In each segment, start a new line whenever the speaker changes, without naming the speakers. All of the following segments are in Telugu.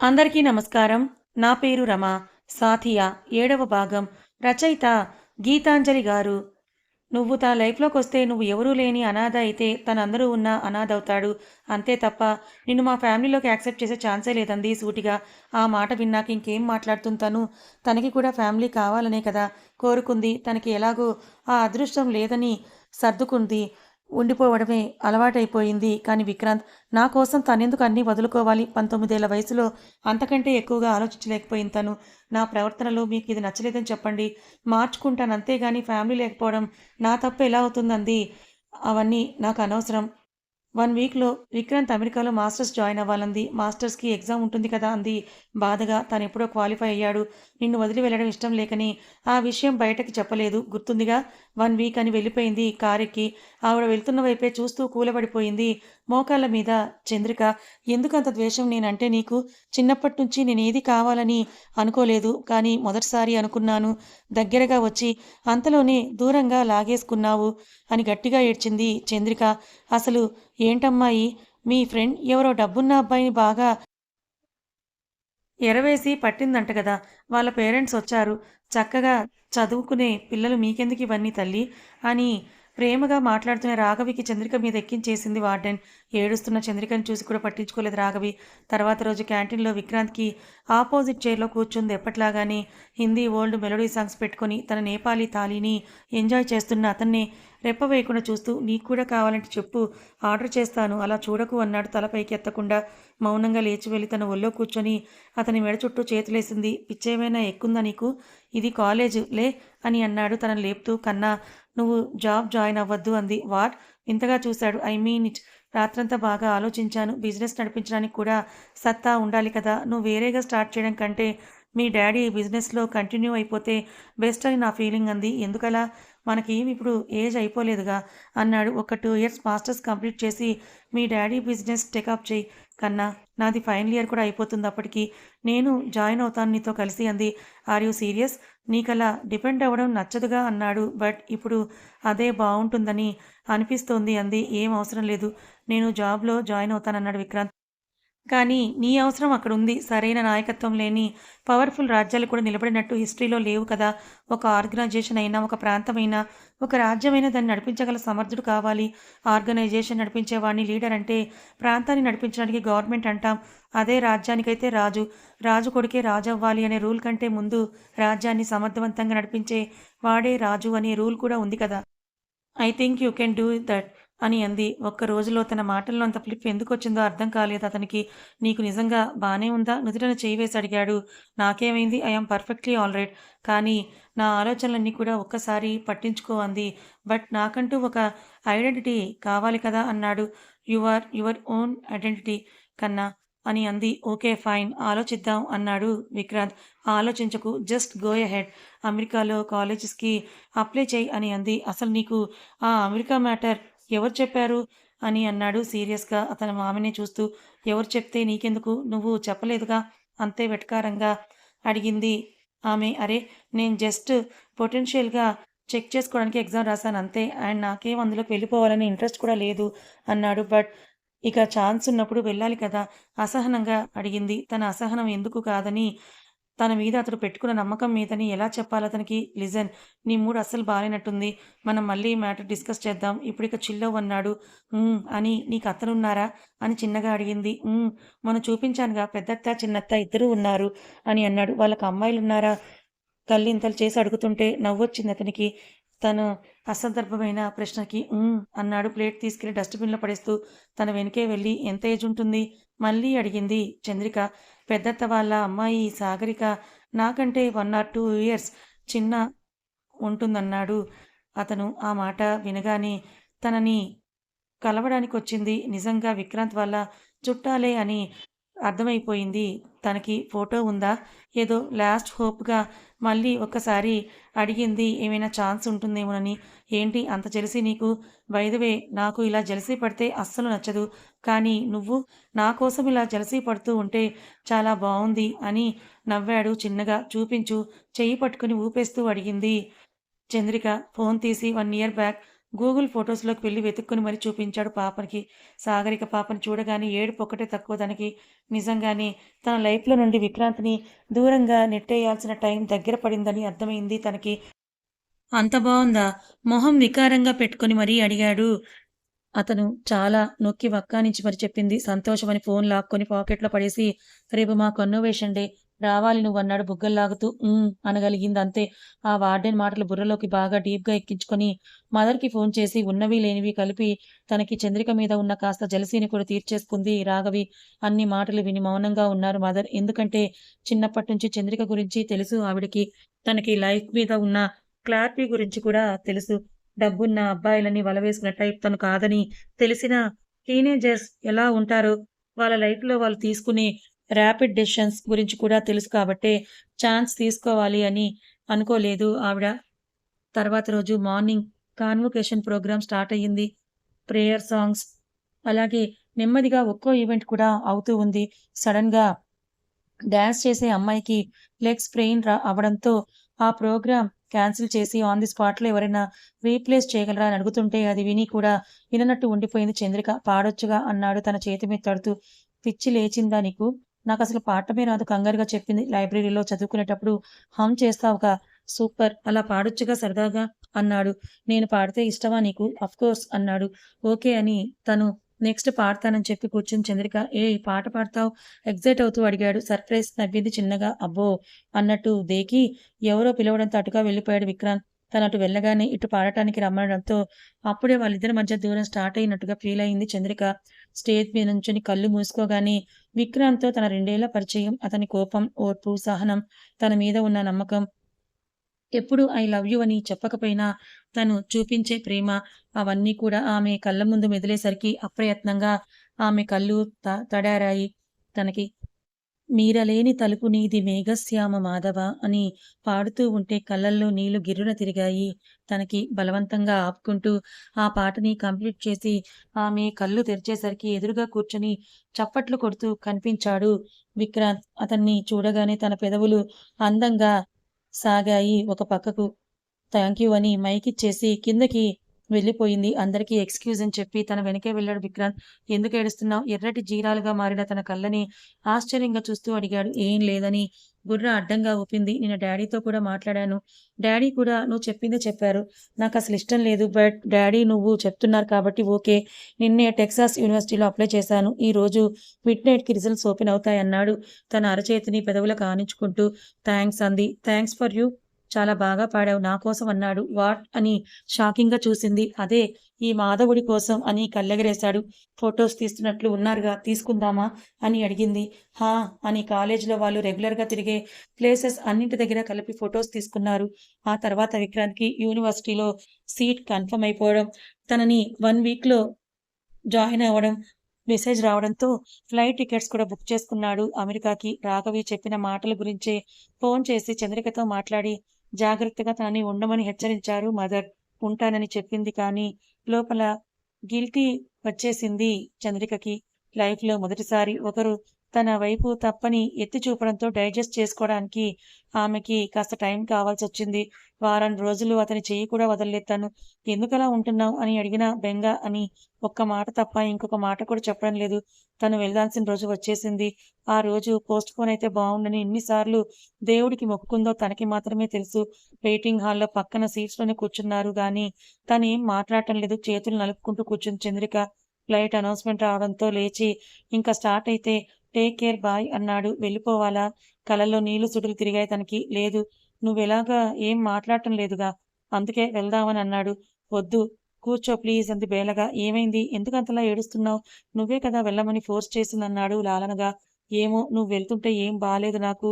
అందరికీ నమస్కారం. నా పేరు రమ. సాథియా ఏడవ భాగం. రచయిత గీతాంజలి గారు. నువ్వు తన లైఫ్లోకి వస్తే నువ్వు ఎవరూ లేని అనాథ అయితే తనందరూ ఉన్న అనాథ అవుతాడు అంతే తప్ప నిన్ను మా ఫ్యామిలీలోకి యాక్సెప్ట్ చేసే ఛాన్సే లేదంది సూటిగా. ఆ మాట విన్నాక ఇంకేం మాట్లాడుతుంటాను తనకి కూడా ఫ్యామిలీ కావాలనే కదా కోరుకుంది. తనకి ఎలాగో ఆ అదృష్టం లేదని సర్దుకుంది. ఉండిపోవడమే అలవాటైపోయింది. కానీ విక్రాంత్ నా కోసం తనెందుకు అన్నీ వదులుకోవాలి? పంతొమ్మిదేళ్ళ వయసులో అంతకంటే ఎక్కువగా ఆలోచించలేకపోయింది తను. నా ప్రవర్తనలో మీకు ఇది నచ్చలేదని చెప్పండి. మార్చుకుంటాను అంతేగాని ఫ్యామిలీ లేకపోవడం నా తప్పు ఎలా అవుతుందంది? అవన్నీ నాకు అనవసరం. వన్ వీక్లో విక్రాంత్ అమెరికాలో మాస్టర్స్ జాయిన్ అవ్వాలంది. మాస్టర్స్కి ఎగ్జామ్ ఉంటుంది కదా అంది. బాధగా తను ఎప్పుడో క్వాలిఫై అయ్యాడు. నిన్ను వదిలి వెళ్ళడం ఇష్టం లేకని ఆ విషయం బయటకి చెప్పలేదు. గుర్తుందిగా? వన్ వీక్ అని వెళ్ళిపోయింది కారెక్కి ఆవిడ వెళ్తున్న వైపే చూస్తూ కూలబడిపోయింది. మోకాళ్ళ మీద. చంద్రిక ఎందుకంత ద్వేషం నేనంటే నీకు? చిన్నప్పటి నుంచి నేనేది కావాలని అనుకోలేదు. కానీ మొదటిసారి అనుకున్నాను. దగ్గరగా వచ్చి అంతలోనే దూరంగా లాగేసుకున్నావు అని గట్టిగా ఏడ్చింది చంద్రిక. అసలు ఏంటమ్మాయి? మీ ఫ్రెండ్ ఎవరో డబ్బున్న అబ్బాయిని బాగా ఎరవేసి పట్టిందంట కదా. వాళ్ళ పేరెంట్స్ వచ్చారు. చక్కగా చదువుకునే పిల్లలు మీకెందుకు ఇవన్నీ తల్లి? అని ప్రేమగా మాట్లాడుతున్న రాఘవికి చంద్రిక మీద ఎక్కించేసింది వార్డెన్. ఏడుస్తున్న చంద్రికను చూసి కూడా పట్టించుకోలేదు రాఘవి. తర్వాత రోజు క్యాంటీన్లో విక్రాంత్కి ఆపోజిట్ చైర్లో కూర్చుంది. ఎప్పట్లాగానే హిందీ ఓల్డ్ మెలోడీ సాంగ్స్ పెట్టుకొని తన నేపాలీ తాళీని ఎంజాయ్ చేస్తున్న అతన్ని రెప్ప వేయకుండా చూస్తూ నీకు కూడా కావాలంటే చెప్పు ఆర్డర్ చేస్తాను అలా చూడకు అన్నాడు తలపైకి ఎత్తకుండా. మౌనంగా లేచి వెళ్ళి తన ఒళ్ళో కూర్చొని అతని మెడ చుట్టూ చేతులేసింది. పిచ్చేమైనా ఎక్కుందా నీకు? ఇది కాలేజ్ లే అని అన్నాడు తనను లేపుతూ. కన్నా నువ్వు జాబ్ జాయిన్ అవ్వద్దు అంది. వాట్? ఇంతగా చూశాడు. I mean it. రాత్రంతా బాగా ఆలోచించాను. బిజినెస్ నడిపించడానికి కూడా సత్తా ఉండాలి కదా. నువ్వు వేరేగా స్టార్ట్ చేయడం కంటే మీ డాడీ బిజినెస్లో కంటిన్యూ అయిపోతే బెస్ట్ అని నా ఫీలింగ్ అంది. ఎందుకలా? మనకి ఇప్పుడు ఏజ్ అయిపోలేదుగా అన్నాడు ఒక టూ ఇయర్స్ మాస్టర్స్ కంప్లీట్ చేసి మీ డాడీ బిజినెస్ టేకప్ చేయి కన్నా నాది ఫైనల్ ఇయర్ కూడా అయిపోతుంది అప్పటికి. నేను జాయిన్ అవుతాను నీతో కలిసి అంది. Are you serious? నీకలా డిపెండ్ అవ్వడం నచ్చదుగా అన్నాడు. బట్ ఇప్పుడు అదే బాగుంటుందని అనిపిస్తోంది అంది. ఏం అవసరం లేదు. నేను జాబ్లో జాయిన్ అవుతానన్నాడు విక్రాంత్. కానీ నీ అవసరం అక్కడ ఉంది సరైన నాయకత్వం లేని పవర్ఫుల్ రాజ్యాలు కూడా నిలబడినట్టు హిస్టరీలో లేవు కదా. ఒక ఆర్గనైజేషన్ అయినా ఒక ప్రాంతమైనా ఒక రాజ్యమైనా దాన్ని నడిపించగల సమర్థుడు కావాలి. ఆర్గనైజేషన్ నడిపించేవాడిని లీడర్ అంటే ప్రాంతాన్ని నడిపించడానికి గవర్నమెంట్ అంటాం. అదే రాజ్యానికైతే రాజు. రాజు కొడుకే రాజు అవ్వాలి అనే రూల్ కంటే ముందు రాజ్యాన్ని సమర్థవంతంగా నడిపించే వాడే రాజు అనే రూల్ కూడా ఉంది కదా. I think you can do that అని అంది. ఒక్క రోజులో తన మాటల్లో అంత ఫ్లిప్ ఎందుకు వచ్చిందో అర్థం కాలేదు. అతనికి నీకు నిజంగా బాగానే ఉందా? నుదుటను చేయి వేసి అడిగాడు. నాకేమైంది? I'm perfectly all right. కానీ నా ఆలోచనలన్నీ కూడా ఒక్కసారి పట్టించుకో అంది. బట్ నాకంటూ ఒక ఐడెంటిటీ కావాలి కదా? అన్నాడు. యువర్ యువర్ ఓన్ ఐడెంటిటీ కన్నా అని అంది. Okay fine. ఆలోచిద్దాం అన్నాడు విక్రాంత్. ఆలోచించకు. జస్ట్ గో హెడ్ అమెరికాలో కాలేజెస్కి అప్లై చేయి అని అంది. అసలు నీకు ఆ అమెరికా మ్యాటర్ ఎవరు చెప్పారు? అని అన్నాడు సీరియస్గా. అతని మామిని చూస్తూ ఎవరు చెప్తే నీకెందుకు? నువ్వు చెప్పలేదుగా? అంతే వెటకారంగా అడిగింది ఆమె. అరే నేను జస్ట్ పొటెన్షియల్గా చెక్ చేసుకోవడానికి ఎగ్జామ్ రాశాను అంతే. అండ్ నాకేం అందులోకి వెళ్ళిపోవాలని ఇంట్రెస్ట్ కూడా లేదు అన్నాడు. బట్ ఇక ఛాన్స్ ఉన్నప్పుడు వెళ్ళాలి కదా? అసహనంగా అడిగింది. తన అసహనం ఎందుకు కాదని తన మీద అతడు పెట్టుకున్న నమ్మకం మీదని ఎలా చెప్పాలి అతనికి? లిజన్ నీ మూడు అస్సలు బాగాలేనట్టుంది మనం మళ్ళీ మ్యాటర్ డిస్కస్ చేద్దాం. ఇప్పుడిక చిల్లవ్ అన్నాడు. అని నీకు అతనున్నారా అని చిన్నగా అడిగింది. మనం చూపించానుగా పెద్దత్త చిన్నత్త ఇద్దరు ఉన్నారు అని అన్నాడు. వాళ్ళకి అమ్మాయిలు ఉన్నారా కళ్ళింతలు చేసి అడుగుతుంటే నవ్వొచ్చింది అతనికి. తను అసందర్భమైన ప్రశ్నకి అన్నాడు. ప్లేట్ తీసుకెళ్ళి డస్ట్బిన్లో పడేస్తూ తన వెనుకే వెళ్ళి ఎంత ఏజ్ ఉంటుంది? మళ్ళీ అడిగింది చంద్రిక. పెద్దత్త వాళ్ళ అమ్మాయి సాగరిక నాకంటే వన్ ఆర్ టూ ఇయర్స్ చిన్న ఉంటుందన్నాడు. అతను ఆ మాట వినగానే తనని కలవడానికి వచ్చింది నిజంగా విక్రాంత్ వల్ల చుట్టాలే అని అర్థమైపోయింది. తనకి ఫోటో ఉందా? ఏదో లాస్ట్ హోప్గా మళ్ళీ ఒక్కసారి అడిగింది. ఏమైనా ఛాన్స్ ఉంటుందేమోనని. ఏంటి అంత జెలిసి నీకు? వైదవే నాకు ఇలా జలసీ పడితే అస్సలు నచ్చదు. కానీ నువ్వు నా కోసం ఇలా జలసీ పడుతూ ఉంటే చాలా బాగుంది అని నవ్వాడు చిన్నగా. చూపించు. చెయ్యి పట్టుకుని ఊపేస్తూ అడిగింది. చంద్రిక ఫోన్ తీసి వన్ ఇయర్ బ్యాక్ గూగుల్ ఫొటోస్‌లోకి వెళ్ళి వెతుక్కొని మరీ చూపించాడు పాపనికి సాగరిక పాపని చూడగానే ఏడుపు ఒక్కటే తక్కువ తనకి. నిజంగానే తన లైఫ్‌లో నుండి విక్రాంత్‌ని దూరంగా నెట్టేయాల్సిన టైం దగ్గర పడిందని అర్థమైంది తనకి. అంత బాగుందా మొహం వికారంగా పెట్టుకొని మరీ అడిగాడు. అతను చాలా నొక్కి వక్కానించి మరి చెప్పింది. సంతోషమని ఫోన్ లాక్కొని పాకెట్‌లో పడేసి, రేపు మా కన్వెన్షన్ డే. రావాలి నువ్వన్నాడు బుగ్గల్లాగుతూ. అనగలిగింది అంతే. ఆ వార్డెన్ మాటలు బుర్రలోకి బాగా డీప్‌గా ఎక్కించుకొని, మదర్‌కి ఫోన్ చేసి ఉన్నవి లేనివి కలిపి తనకి చంద్రిక మీద ఉన్న కాస్త జలసీని కూడా తీర్చేసుకుంది రాఘవి. అన్ని మాటలు విని మౌనంగా ఉన్నారు మదర్. ఎందుకంటే చిన్నప్పటి నుంచి చంద్రిక గురించి తెలుసు ఆవిడకి. తనకి లైఫ్ మీద ఉన్న క్లారిటీ గురించి కూడా తెలుసు. డబ్బున్న అబ్బాయిలని వలవేసుకునే టైప్ తను కాదని తెలిసిన టీనేజర్స్ ఎలా ఉంటారో, వాళ్ళ లైఫ్‌లో వాళ్ళు తీసుకునే ర్యాపిడ్ డెసిషన్స్ గురించి కూడా తెలుసు కాబట్టే ఛాన్స్ తీసుకోవాలి అని అనుకోలేదు ఆవిడ. తర్వాత రోజు మార్నింగ్ కాన్వొకేషన్ ప్రోగ్రామ్ స్టార్ట్ అయ్యింది. ప్రేయర్ సాంగ్స్ అలాగే నెమ్మదిగా ఒక్కో ఈవెంట్ కూడా అవుతూ ఉంది. సడన్గా డ్యాన్స్ చేసే అమ్మాయికి లెగ్ స్ప్రెయిన్ రా అవ్వడంతో ఆ ప్రోగ్రామ్ క్యాన్సిల్ చేసి ఆన్ ది స్పాట్‌లో ఎవరైనా రీప్లేస్ చేయగలరా అని అడుగుతుంటే అది విని కూడా విననట్టు ఉండిపోయింది చంద్రిక. పాడొచ్చుగా అన్నాడు తన చేతి మీద తడుతూ. పిచ్చి లేచిందా నీకు? నాకు అసలు పాటమే రాదు కంగారుగా చెప్పింది. లైబ్రరీలో చదువుకునేటప్పుడు హమ్ ఒక సూపర్! అలా పాడొచ్చుగా సరదాగా అన్నాడు. నేను పాడితే ఇష్టమా నీకు? కోర్స్ అన్నాడు. ఓకే అని తను నెక్స్ట్ పాడతానని చెప్పి కూర్చుని చంద్రిక. ఏ పాట పాడతావు ఎగ్జైట్ అవుతూ అడిగాడు. సర్ప్రైజ్ నవ్వింది చిన్నగా. అబ్బో! అన్నట్టు దేకి ఎవరో పిలవడంతో అటుగా వెళ్ళిపోయాడు విక్రాంత్. తను అటు వెళ్ళగానే ఇటు పాడటానికి రమ్మడంతో అప్పుడే వాళ్ళిద్దరి మధ్య దూరం స్టార్ట్ అయినట్టుగా ఫీల్ అయింది చంద్రిక. స్టేజ్ మీద నుంచుని కళ్ళు మూసుకోగానే విక్రాంత్‌తో తన రెండేళ్ళ పరిచయం, అతని కోపం, ఓర్పు, సహనం, తన మీద ఉన్న నమ్మకం ఎప్పుడు ఐ లవ్ యు అని చెప్పకపోయినా తను చూపించే ప్రేమ అవన్నీ కూడా ఆమె కళ్ళ ముందు మెదిలేసరికి అప్రయత్నంగా ఆమె కళ్ళు త తడారాయి తనకి. మీరలేని తలుపు నీది మేఘశ్యామ మాధవ అని పాడుతూ ఉంటే కళ్ళల్లో నీళ్ళు గిర్రున తిరిగాయి తనకి. బలవంతంగా ఆపుకుంటూ ఆ పాటని కంప్లీట్ చేసి ఆమె కళ్ళు తెరిచేసరికి ఎదురుగా కూర్చొని చప్పట్లు కొడుతూ కనిపించాడు విక్రాంత్. అతన్ని చూడగానే తన పెదవులు అందంగా సాగాయి ఒక పక్కకు. థ్యాంక్ యూ అని మైకిచ్చేసి కిందకి వెళ్ళిపోయింది. అందరికీ ఎక్స్‌క్యూజ్ అని చెప్పి తన వెనకే వెళ్ళాడు విక్రాంత్. ఎందుకేడుస్తున్నావ్? ఎర్రటి జీరాలుగా మారిన తన కళ్ళని ఆశ్చర్యంగా చూస్తూ అడిగాడు. ఏం లేదని గుర్ర అడ్డంగా ఊపింది. నేను డాడీతో కూడా మాట్లాడాను. డాడీ కూడా నువ్వు చెప్పిందే చెప్పారు. నాకు అసలు ఇష్టం లేదు. బట్ డాడీ నువ్వు చెప్తున్నారు కాబట్టి ఓకే. నిన్నే టెక్సాస్ యూనివర్సిటీలో అప్లై చేశాను. ఈ రోజు మిడ్‌నైట్‌కి రిజల్ట్స్ ఓపెన్ అవుతాయన్నాడు తన అరచేతిని పెదవులకు ఆనించుకుంటూ. థ్యాంక్స్ అంది. Thanks for you. చాలా బాగా పాడావు నా కోసం అన్నాడు. వాట్? అని షాకింగ్‌గా చూసింది. అదే ఈ మాధవుడి కోసం అని కళ్ళెగరేశాడు. ఫొటోస్ తీస్తున్నట్లు ఉన్నారుగా తీసుకుందామా? అని అడిగింది. హా! అని కాలేజీలో వాళ్ళు రెగ్యులర్‌గా తిరిగే ప్లేసెస్ అన్నింటి దగ్గర కలిపి ఫొటోస్ తీసుకున్నారు. ఆ తర్వాత విక్రాంత్‌కి యూనివర్సిటీలో సీట్ కన్ఫర్మ్ అయిపోవడం, తనని వన్ వీక్‌లో జాయిన్ అవ్వడం మెసేజ్ రావడంతో ఫ్లైట్ టికెట్స్ కూడా బుక్ చేసుకున్నాడు అమెరికాకి. రాఘవి చెప్పిన మాటల గురించే ఫోన్ చేసి చంద్రికతో మాట్లాడి జాగ్రత్తగా తనని ఉండమని హెచ్చరించారు మదర్. ఉంటానని చెప్పింది కానీ లోపల గిల్టీ వచ్చేసింది చంద్రికకి. లైఫ్‌లో మొదటిసారి ఒకరు తన వైపు తప్పని ఎత్తి చూపడంతో డైజెస్ట్ చేసుకోవడానికి ఆమెకి కాస్త టైం కావాల్సి వచ్చింది వారం రోజులు అతని చెయ్యి కూడా వదలలేదు ఎందుకలా ఉంటున్నావు అని అడిగినా బెంగ అని ఒక్క మాట తప్ప ఇంకొక మాట కూడా చెప్పడం లేదు. తను వెళ్ళాల్సిన రోజు వచ్చేసింది. ఆ రోజు పోస్ట్ ఫోన్ అయితే బాగుండని ఎన్నిసార్లు దేవుడికి మొక్కుకుందో తనకి మాత్రమే తెలుసు. వెయిటింగ్ హాల్‌లో పక్కన సీట్స్‌లోనే కూర్చున్నారు గానీ తనేం మాట్లాడటం లేదు. చేతులు నలుపుకుంటూ కూర్చుంది చంద్రిక. ఫ్లైట్ అనౌన్స్‌మెంట్ రావడంతో లేచి ఇంకా స్టార్ట్ అయితే టేక్ కేర్ బాయ్ అన్నాడు. వెళ్ళిపోవాలా? కళ్ళల్లో నీళ్ళు సుడులు తిరిగాయి తనకి. లేదు. నువ్వెలాగా ఏం మాట్లాడటం లేదుగా. అందుకే వెళ్దామని అన్నాడు. వద్దు. కూర్చో ప్లీజ్ అంది బేలగా. ఏమైంది? ఎందుకంతలా ఏడుస్తున్నావు నువ్వే కదా వెళ్ళమని ఫోర్స్ చేసిందన్నాడు లాలనగా. ఏమో నువ్వు వెళ్తుంటే ఏం బాలేదు నాకు.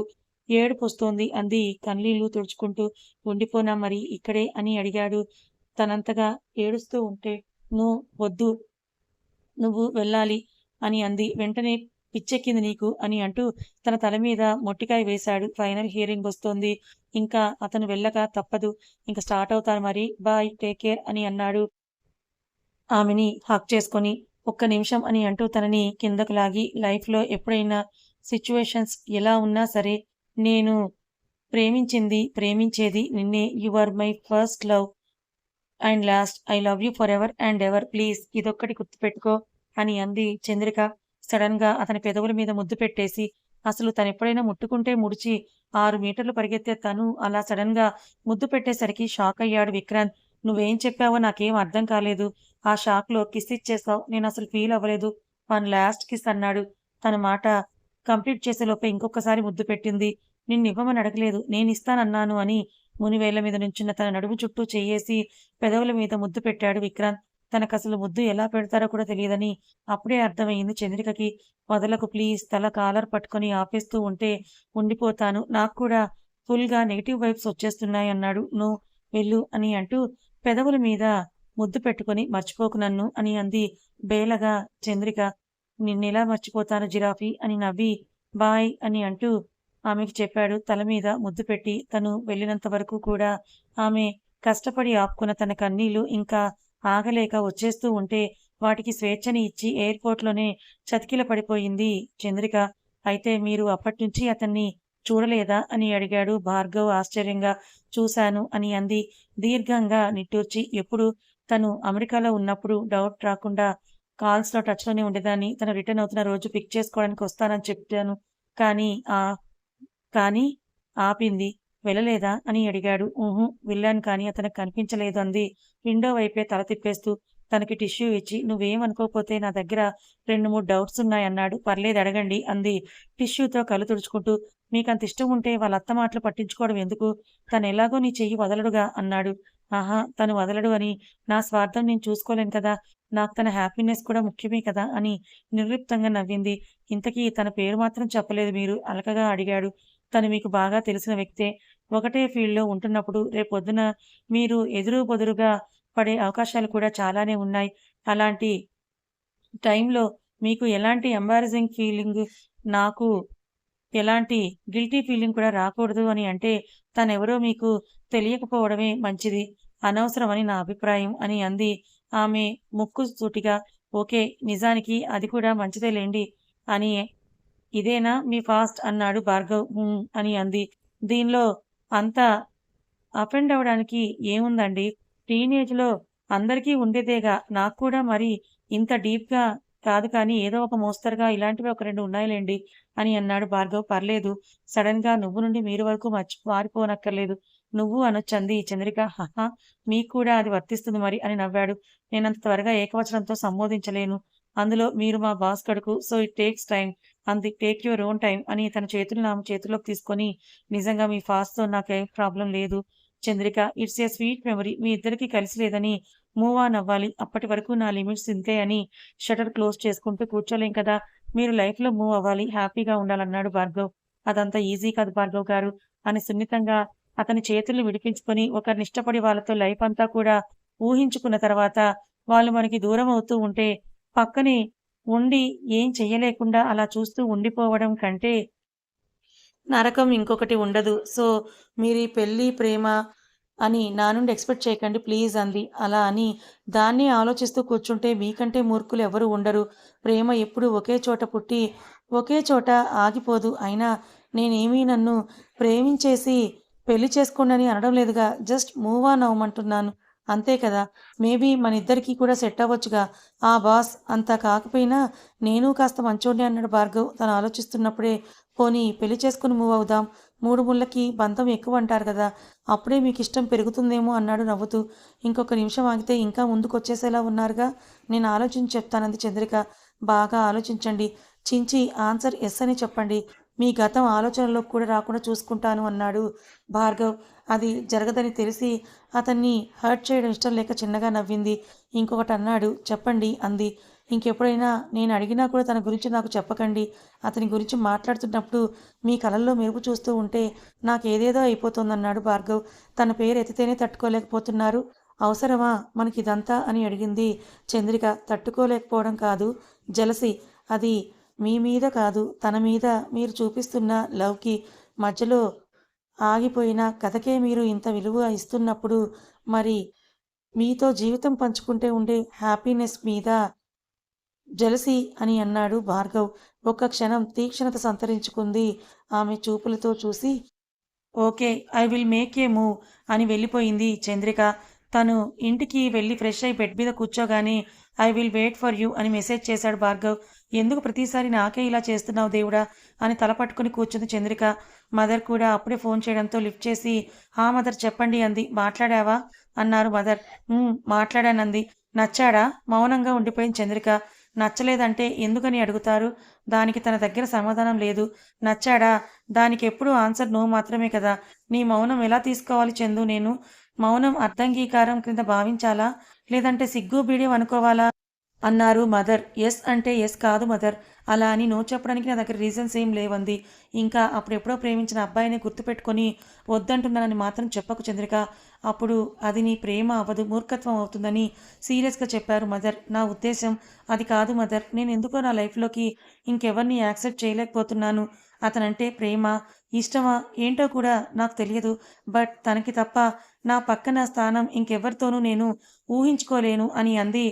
ఏడుపు వస్తోంది అంది కన్నీళ్ళు తుడుచుకుంటూ. ఉండిపోనా మరి ఇక్కడే అని అడిగాడు తనంతగా ఏడుస్తూ ఉంటే. నువ్వు వద్దు. నువ్వు వెళ్ళాలి అని అంది. వెంటనే పిచ్చెక్కింది నీకు అని అంటూ తన తల మీద మొట్టికాయ వేశాడు. ఫైనల్ హియరింగ్ వస్తోంది. ఇంకా అతను వెళ్ళక తప్పదు. ఇంక స్టార్ట్ అవుతాను మరి. బాయ్ టేక్ కేర్ అని అన్నాడు. ఆమెని హాక్ చేసుకొని. ఒక్క నిమిషం అని అంటూ తనని కిందకు లాగి లైఫ్‌లో ఎప్పుడైనా సిచ్యువేషన్స్ ఎలా ఉన్నా సరే నేను ప్రేమించింది, ప్రేమించేది నిన్నే. You are my first love and last I love you for ever and ever please ఇదొక్కటి గుర్తుపెట్టుకో అని అంది చంద్రిక సడన్గా అతని పెదవుల మీద ముద్దు పెట్టేసి అసలు తను ఎప్పుడైనా ముట్టుకుంటే ముడిచి ఆరు మీటర్లు పరిగెత్తే తను అలా సడన్గా ముద్దు పెట్టేసరికి షాక్ అయ్యాడు విక్రాంత్. నువ్వేం చెప్పావో నాకేం అర్థం కాలేదు. ఆ షాక్లో కిస్ ఇచ్చేసావు. నేను అసలు ఫీల్ అవ్వలేదు. వన్ లాస్ట్ కిస్ అన్నాడు. తన మాట కంప్లీట్ చేసేలోపే ఇంకొకసారి ముద్దు పెట్టింది. నిన్ను ఇవ్వమని అడగలేదు. నేను ఇస్తానన్నాను అని మునివేళ్ళ మీద నుంచున్న తన నడుము చుట్టూ చేయేసి పెదవుల మీద ముద్దు పెట్టాడు విక్రాంత్. తనకు అసలు ముద్దు ఎలా పెడతారో కూడా తెలియదని అప్పుడే అర్థమైంది చంద్రికకి. వదలకు ప్లీజ్ తల కాలర్ పట్టుకొని ఆపేస్తూ ఉంటే ఉండిపోతాను. నాకు కూడా ఫుల్గా నెగిటివ్ వైబ్స్ వచ్చేస్తున్నాయి అన్నాడు. నువ్వు వెళ్ళు అని అంటూ పెదవుల మీద ముద్దు పెట్టుకొని మర్చిపోకు నన్ను అని అంది బేలగా చంద్రిక. నిన్నెలా మర్చిపోతాను జిరాఫీ అని నవ్వి బాయ్ అని అంటూ ఆమెకు చెప్పాడు. తల మీద ముద్దు పెట్టి తను వెళ్ళినంత వరకు కూడా ఆమె కష్టపడి ఆపుకున్న తన కన్నీళ్ళు ఇంకా ఆగలేక వచ్చేస్తూ ఉంటే వాటికి స్వేచ్ఛని ఇచ్చి ఎయిర్పోర్ట్లోనే చతికిల పడిపోయింది. చంద్రిక అయితే మీరు అప్పటినుంచి అతన్ని చూడలేదా? అని అడిగాడు భార్గవ్ ఆశ్చర్యంగా. చూశాను అని అంది. దీర్ఘంగా నిట్టూర్చి ఎప్పుడు? తను అమెరికాలో ఉన్నప్పుడు డౌట్ రాకుండా కాల్స్లో టచ్లోనే ఉండేదాన్ని. తను రిటర్న్ అవుతున్న రోజు పిక్ చేసుకోవడానికి వస్తానని చెప్పాను. కానీ ఆ కానీ ఆపింది. వెళ్ళలేదా అని అడిగాడు. ఊహు వెళ్ళాను కానీ అతనికి కనిపించలేదు అంది. విండో వైపే తల తిప్పేస్తూ తనకి టిష్యూ ఇచ్చి నువ్వేమనుకోకపోతే నా దగ్గర రెండు మూడు డౌట్స్ ఉన్నాయన్నాడు. పర్లేదు అడగండి అంది. టిష్యూతో కళ్ళు తుడుచుకుంటూ మీకంత ఇష్టం ఉంటే వాళ్ళ అత్త మాటలు పట్టించుకోవడం ఎందుకు? తను ఎలాగో నీ చెయ్యి వదలడుగా అన్నాడు. ఆహా తను వదలడు అని. నా స్వార్థం నేను చూసుకోలేను కదా. నాకు తన హ్యాపీనెస్ కూడా ముఖ్యమే కదా అని నిర్లిప్తంగా నవ్వింది. ఇంతకీ తన పేరు మాత్రం చెప్పలేదు మీరు అలకగా అడిగాడు. తను మీకు బాగా తెలిసిన వ్యక్తే. ఒకటే ఫీల్డ్లో ఉంటున్నప్పుడు రేపొద్దున మీరు ఎదురు బొదురుగా పడే అవకాశాలు కూడా చాలానే ఉన్నాయి. అలాంటి టైంలో మీకు ఎలాంటి ఎంబారసింగ్ ఫీలింగ్ నాకు ఎలాంటి గిల్టీ ఫీలింగ్ కూడా రాకూడదు అని అంటే తనెవరో మీకు తెలియకపోవడమే మంచిది. అనవసరమని నా అభిప్రాయం అని అంది. ఆమె ముక్కు సూటిగా ఓకే నిజానికి అది కూడా మంచిదేలేండి అని ఇదేనా మీ ఫాస్ట్? అన్నాడు భార్గవ్. అని అంది. దీనిలో అంతా అఫెండ్ అవ్వడానికి ఏముందండి? టీనేజ్లో అందరికీ ఉండేదేగా. నాకు కూడా మరి ఇంత డీప్గా కాదు కానీ ఏదో ఒక మోస్తరుగా ఇలాంటివి ఒక రెండు ఉన్నాయిలేండి అని అన్నాడు భార్గవ్. పర్లేదు. సడన్గా నువ్వు నుండి మీరు వరకు మర్చి మారిపోనక్కర్లేదు. నువ్వు అనొచ్చంది చంద్రిక. హహా. మీకు కూడా అది వర్తిస్తుంది మరి అని నవ్వాడు. నేనంత త్వరగా ఏకవచనంతో సంబోధించలేను. అందులో మీరు మా బాస్ కడుకు సో ఇట్ టేక్స్ టైం అంది. టేక్ యువర్ ఓన్ టైం అని తన చేతులు ఆమె చేతిలోకి తీసుకొని నిజంగా మీ ఫాస్ట్తో నాకేం ప్రాబ్లం లేదు. Chandrika it's a sweet memory. మీ ఇద్దరికి కలిసి లేదని మూవ్ ఆన్ అవ్వాలి. అప్పటి వరకు నా లిమిట్స్ ఇంతే అని షటర్ క్లోజ్ చేసుకుంటూ కూర్చోలేం కదా. మీరు లైఫ్లో మూవ్ అవ్వాలి. హ్యాపీగా ఉండాలన్నాడు భార్గవ్. అదంతా ఈజీ కాదు భార్గవ్ గారు అని సున్నితంగా అతని చేతుల్ని విడిపించుకొని ఒకరిని ఇష్టపడి వాళ్ళతో లైఫ్ అంతా కూడా ఊహించుకున్న తర్వాత వాళ్ళు మనకి దూరం అవుతూ ఉంటే పక్కనే ఉండి ఏం చెయ్యలేకుండా అలా చూస్తూ ఉండిపోవడం కంటే నరకం ఇంకొకటి ఉండదు. సో మీరు ఈ పెళ్ళి ప్రేమ అని నా నుండి ఎక్స్పెక్ట్ చేయకండి ప్లీజ్ అంది. అలా అని దాన్ని ఆలోచిస్తూ కూర్చుంటే మీకంటే మూర్ఖులు ఎవరు ఉండరు. ప్రేమ ఎప్పుడు ఒకే చోట పుట్టి ఒకే చోట ఆగిపోదు. అయినా నేనేమీ నన్ను ప్రేమించేసి పెళ్ళి చేసుకోండి అనడం లేదుగా. జస్ట్ మూవ్ ఆన్ అవ్వమంటున్నాను. అంతే కదా. మేబీ మన ఇద్దరికీ కూడా సెట్ అవ్వచ్చుగా. ఆ బాస్ అంతా కాకపోయినా నేను కాస్త మంచోండి అన్నాడు భార్గవ్. తను ఆలోచిస్తున్నప్పుడే పోనీ పెళ్ళి చేసుకుని మూవ్ అవుదాం. మూడు ముళ్ళకి బంధం ఎక్కువ అంటారు కదా. అప్పుడే మీకు ఇష్టం పెరుగుతుందేమో అన్నాడు నవ్వుతూ. ఇంకొక నిమిషం ఆగితే ఇంకా ముందుకు వచ్చేసేలా ఉన్నారుగా. నేను ఆలోచించి చెప్తానంది చంద్రిక. బాగా ఆలోచించండి. చించి ఆన్సర్ ఎస్ అని చెప్పండి. మీ గతం ఆలోచనలోకి కూడా రాకుండా చూసుకుంటాను అన్నాడు భార్గవ్. అది జరగదని తెలిసి అతన్ని హర్ట్ చేయడం ఇష్టం లేక చిన్నగా నవ్వింది. ఇంకొకటి అన్నాడు చెప్పండి అంది. ఇంకెప్పుడైనా నేను అడిగినా కూడా తన గురించి నాకు చెప్పకండి. అతని గురించి మాట్లాడుతున్నప్పుడు మీ కళల్లో మెరుపు చూస్తూ ఉంటే నాకు ఏదేదో అయిపోతుందన్నాడు భార్గవ్. తన పేరు ఎత్తితేనే తట్టుకోలేకపోతున్నారు. అవసరమా? మనకి ఇదంతా? అని అడిగింది చంద్రిక. తట్టుకోలేకపోవడం కాదు జలసి. అది మీ మీద కాదు తన మీద మీరు చూపిస్తున్న లవ్కి. మధ్యలో ఆగిపోయిన కథకే మీరు ఇంత విలువ ఇస్తున్నప్పుడు మరి మీతో జీవితం పంచుకుంటే ఉండే హ్యాపీనెస్ మీద జలసి అని అన్నాడు భార్గవ్. ఒక్క క్షణం తీక్షణత సంతరించుకుంది. ఆమె చూపులతో చూసి okay I will make a move అని వెళ్ళిపోయింది చంద్రిక. తను ఇంటికి వెళ్ళి ఫ్రెష్ అయి బెడ్ మీద కూర్చోగానే I will wait for you అని మెసేజ్ చేశాడు భార్గవ్. ఎందుకు ప్రతిసారి నాకే ఇలా చేస్తున్నావు దేవుడా అని తల పట్టుకుని కూర్చుంది చంద్రిక. మదర్ కూడా అప్పుడే ఫోన్ చేయడంతో లిఫ్ట్ చేసి ఆ మదర్ చెప్పండి అంది. మాట్లాడావా? అన్నారు మదర్. మాట్లాడానంది. నచ్చాడా? మౌనంగా ఉండిపోయింది చంద్రిక. నచ్చలేదంటే ఎందుకని అడుగుతారు? దానికి తన దగ్గర సమాధానం లేదు. నచ్చాడా? దానికి ఎప్పుడూ ఆన్సర్ నో మాత్రమే కదా. నీ మౌనం ఎలా తీసుకోవాలి చందు నేను? మౌనం అర్థంగీకారం క్రింద భావించాలా? లేదంటే సిగ్గు బీడియం అనుకోవాలా? అన్నారు మదర్ ఎస్ అంటే ఎస్ కాదు మదర్. అలా అని నో చెప్పడానికి నా దగ్గర రీజన్స్ ఏం లేవంది. ఇంకా అప్పుడెప్పుడో ప్రేమించిన అబ్బాయిని గుర్తుపెట్టుకొని వద్దంటున్నానని మాత్రం చెప్పకు చంద్రిక. అప్పుడు అది నీ ప్రేమ అవ్వదు మూర్ఖత్వం అవుతుందని సీరియస్గా చెప్పారు మదర్. నా ఉద్దేశం అది కాదు మదర్. నేను ఎందుకో నా లైఫ్లోకి ఇంకెవరిని యాక్సెప్ట్ చేయలేకపోతున్నాను. అతనంటే ప్రేమ ఇష్టమా ఏంటో కూడా నాకు తెలియదు. బట్ తనకి తప్ప నా పక్కన స్థానం ఇంకెవరితోనూ నేను ఊహించుకోలేను అని అంది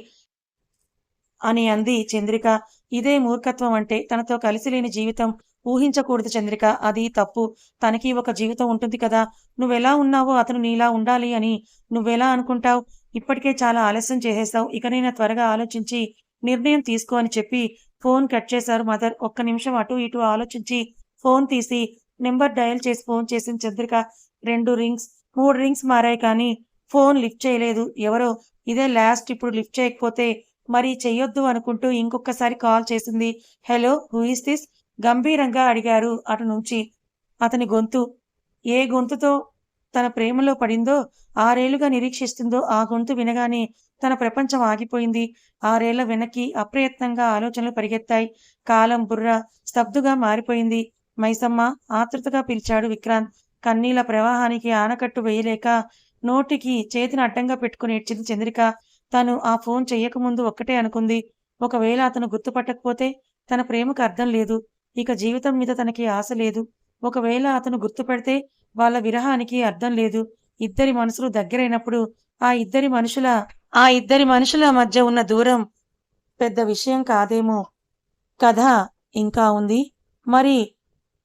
అని అంది చంద్రిక. ఇదే మూర్ఖత్వం అంటే తనతో కలిసి లేని జీవితం ఊహించకూడదు చంద్రిక. అది తప్పు. తనకి ఒక జీవితం ఉంటుంది కదా. నువ్వెలా ఉన్నావో అతను నీలా ఉండాలి అని. నువ్వెలా అనుకుంటావు? ఇప్పటికే చాలా ఆలస్యం చేసేసావు. ఇకనైనా త్వరగా ఆలోచించి నిర్ణయం తీసుకో అని చెప్పి ఫోన్ కట్ చేశారు మదర్. ఒక్క నిమిషం అటు ఇటు ఆలోచించి ఫోన్ తీసి నెంబర్ డయల్ చేసి ఫోన్ చేసిన చంద్రిక. రెండు రింగ్స్ మూడు రింగ్స్ మారాయి కానీ ఫోన్ లిఫ్ట్ చేయలేదు. ఎవరో ఇదే లాస్ట్ ఇప్పుడు లిఫ్ట్ చేయకపోతే మరి చెయ్యొద్దు అనుకుంటూ ఇంకొకసారి కాల్ చేసింది. హలో హూ ఇస్ దిస్ గంభీరంగా అడిగారు అటు నుంచి. అతని గొంతు ఏ గొంతుతో తన ప్రేమలో పడిందో ఆరేళ్ళుగా నిరీక్షిస్తుందో ఆ గొంతు వినగానే తన ప్రపంచం ఆగిపోయింది. ఆరేళ్ళ వెనక్కి అప్రయత్నంగా ఆలోచనలు పరిగెత్తాయి. కాలం బుర్ర స్తబ్దుగా మారిపోయింది. మైసమ్మ ఆతృతగా పిలిచాడు విక్రాంత్. కన్నీల ప్రవాహానికి ఆనకట్టు వేయలేక నోటికి చేతిని అడ్డంగా పెట్టుకుని ఏడ్చింది చంద్రిక. తను ఆ ఫోన్ చెయ్యకముందు ఒక్కటే అనుకుంది. ఒకవేళ అతను గుర్తుపట్టకపోతే తన ప్రేమకు అర్థం లేదు. ఇక జీవితం మీద తనకి ఆశ లేదు. ఒకవేళ అతను గుర్తుపెడితే వాళ్ళ విరహానికి అర్థం లేదు. ఇద్దరి మనసులు దగ్గరైనప్పుడు ఆ ఇద్దరి మనుషుల ఆ ఇద్దరి మనుషుల మధ్య ఉన్న దూరం పెద్ద విషయం కాదేమో. కథ ఇంకా ఉంది. మరి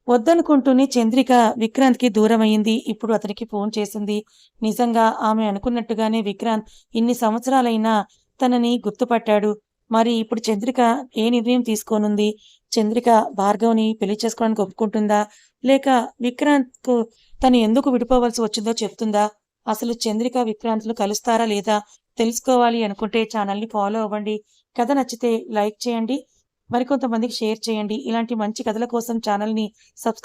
వద్దనుకుంటూనే చంద్రిక విక్రాంత్కి దూరమైంది ఇప్పుడు అతనికి ఫోన్ చేసింది. నిజంగా ఆమె అనుకున్నట్టుగానే విక్రాంత్ ఇన్ని సంవత్సరాలైనా తనని గుర్తుపట్టాడు. మరి ఇప్పుడు చంద్రిక ఏ నిర్ణయం తీసుకోనుంది? చంద్రిక భార్గవ్ని పెళ్ళి చేసుకోవడానికి ఒప్పుకుంటుందా? లేక విక్రాంత్కు తను ఎందుకు విడిపోవలసి వచ్చిందో చెప్తుందా? అసలు చంద్రిక విక్రాంత్లు కలుస్తారా లేదా? తెలుసుకోవాలి అనుకుంటే ఛానల్ని ఫాలో అవ్వండి. కథ నచ్చితే లైక్ చేయండి. మరికొంతమందికి షేర్ చేయండి. ఇలాంటి మంచి కథల కోసం ఛానల్ని సబ్స్క్రైబ్